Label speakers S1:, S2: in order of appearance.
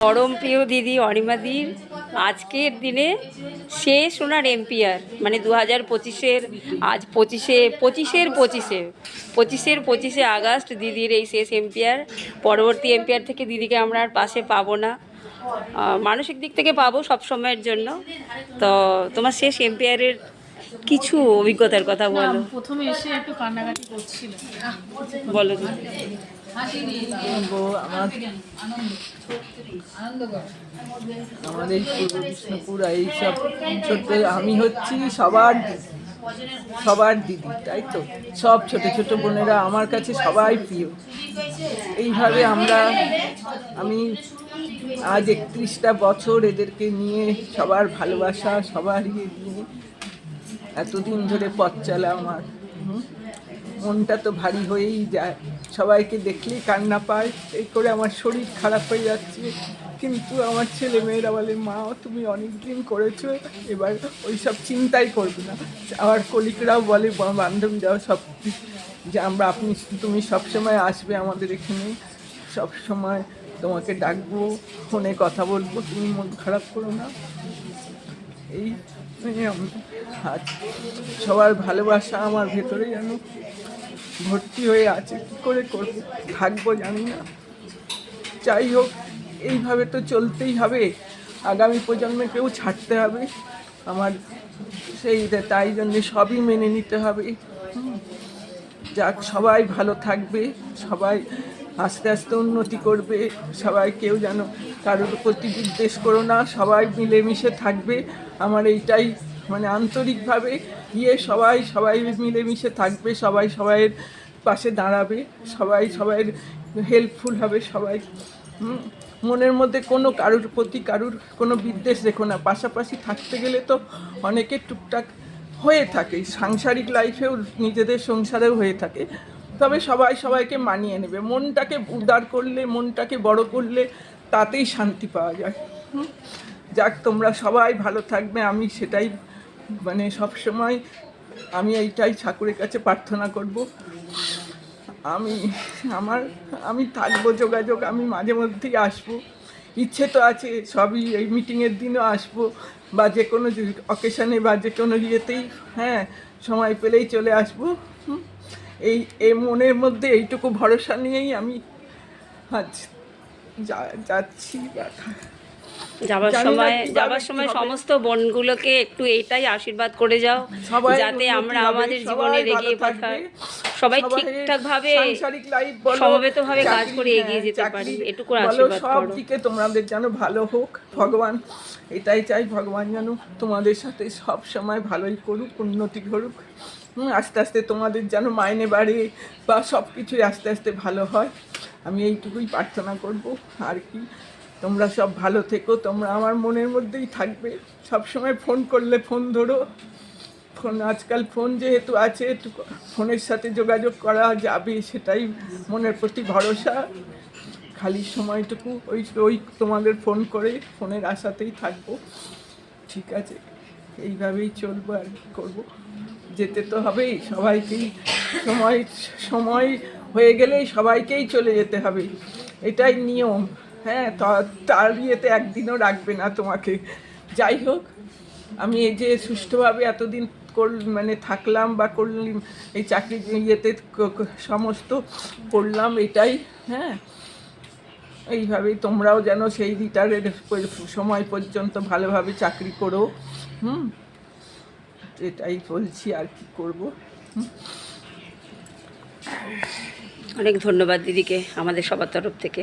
S1: পরম প্রিয় দিদি অনিমাদির আজকের দিনে শেষ ওনার এমপিআর মানে দু হাজার পঁচিশের আজ পঁচিশে পঁচিশের পঁচিশে পঁচিশের পঁচিশে আগস্ট দিদির এই শেষ এমপিআর পরবর্তী এমপিআর থেকে দিদিকে আমরা আর পাশে পাবো না। মানসিক দিক থেকে পাবো সব সময়ের জন্য। তো তোমার শেষ এমপিআরের কিছু অভিজ্ঞতার কথা বলো।
S2: প্রথমে এসে একটু কান্নাকাটি করছিল
S1: বলো
S3: আমাদের বিষ্ণুপুর এইসব ছোট্ট আমি হচ্ছি সবার সবার দিদি তাই তো? সব ছোট ছোট বোনেরা আমার কাছে সবাই প্রিয়। এইভাবে আমরা আমি আজ একত্রিশটা বছর এদেরকে নিয়ে সবার ভালোবাসা সবার ইয়ে নিয়ে এতদিন ধরে পথ চলা আমার। হুম। মনটা তো ভারী হয়েই যায়। সবাইকে দেখলেই কান্না পায়, এই করে আমার শরীর খারাপ হয়ে যাচ্ছে। কিন্তু আমার ছেলে মেয়েরা বলে, মা, তুমি অনেক দিন করেছ, এবার ওই সব চিন্তাই করবে না। আমার কলিকরাও বলে বান্ধবীরাও সব, যে আমরা আপনি, তুমি সবসময় আসবে আমাদের এখানে, সব সময় তোমাকে ডাকবো, ফোনে কথা বলব, তুমি মন খারাপ করো না। এই সবার ভালোবাসা আমার ভেতরে যেন ভর্তি হয়ে আছে। কী করে করব, থাকব জানি না। যাই হোক, এইভাবে তো চলতেই হবে। আগামী প্রজন্মকেও ছাড়তে হবে। আমার সেই তাই জন্যে সবই মেনে নিতে হবে। যাক, সবাই ভালো থাকবে, সবাই আস্তে আস্তে উন্নতি করবে, সবাই কেউ যেন কারোর প্রতি বিদ্বেষ করো না, সবাই মিলেমিশে থাকবে। আমার এইটাই মানে আন্তরিকভাবে গিয়ে সবাই সবাই মিলেমিশে থাকবে, সবাই সবাইয়ের পাশে দাঁড়াবে, সবাই সবাইয়ের হেল্পফুল হবে, সবাই। মনের মধ্যে কোনো কারুর প্রতি কারুর কোনো বিদ্বেষ রেখো না। পাশাপাশি থাকতে গেলে তো অনেকে টুকটাক হয়ে থাকে, সাংসারিক লাইফেও নিজেদের সংসারেও হয়ে থাকে। তবে সবাই সবাইকে মানিয়ে নেবে। মনটাকে উদার করলে, মনটাকে বড় করলে তাতেই শান্তি পাওয়া যায়। যাক, তোমরা সবাই ভালো থাকবে, আমি সেটাই মানে সব সময় আমি এইটাই ঠাকুরের কাছে প্রার্থনা করব। আমি, আমার, আমি থাকব, যোগাযোগ, আমি মাঝে মধ্যেই আসব। ইচ্ছে তো আছে, সবই এই মিটিংয়ের দিনও আসব, বা যে কোনো অকেশনে, বা যে কোনো ইয়েতেই হ্যাঁ সময় পেলেই চলে আসব। এই এই মনের মধ্যে এইটুকু ভরসা নিয়েই আমি যা- যাচ্ছি
S1: যাবার সময় যাবার সময় সমস্ত বোনগুলোকে একটু এইটাই আশীর্বাদ করে যাও যাতে আমরা আমাদের জীবনের এগিয়ে পাঠায় সবাই ঠিকঠাক ভাবে
S3: বলো,
S1: সমবেতভাবে কাজ করে এগিয়ে
S3: হ্যাঁ,
S1: যেতে পারি। এটুকু আশীর্বাদ
S3: সব
S1: করো।
S3: দিকে তোমাদের যেন ভালো হোক। ভগবান এটাই চাই ভগবান যেন তোমাদের সাথে সব সময় ভালোই করুক উন্নতি করুক। আস্তে আস্তে তোমাদের যেন মাইনে বাড়ে বা সব কিছুই আস্তে আস্তে ভালো হয়। আমি এইটুকুই প্রার্থনা করব, আর কি। তোমরা সব ভালো থেকো, তোমরা আমার মনের মধ্যেই থাকবে। সব সময় ফোন করলে ফোন ধরো। ফোন, আজকাল ফোন যেহেতু আছে ফোনের সাথে যোগাযোগ করা যাবে, সেটাই মনের প্রতি ভরসা। খালি সময়টুকু ওই ওই তোমাদের ফোন করে ফোনের আশাতেই থাকব। ঠিক আছে, এইভাবেই চলবো আর কি করব। যেতে তো হবেই, সবাইকেই। সময় সময় হয়ে গেলেই সবাইকেই চলে যেতে হবে। এটাই নিয়ম। হ্যাঁ তার ইয়েতে একদিনও রাখবে না তোমাকে। যাই হোক, আমি এই যে সুষ্ঠুভাবে এতদিন কর মানে থাকলাম বা করলাম এই চাকরি ইয়েতে সমস্ত করলাম এটাই। হ্যাঁ এইভাবেই তোমরাও যেন সেই রিটায়ারের সময় পর্যন্ত ভালোভাবে চাকরি করো। হুম? এটাই বলছি আর কি করব?
S1: অনেক ধন্যবাদ দিদিকে আমাদের সবার তরফ থেকে।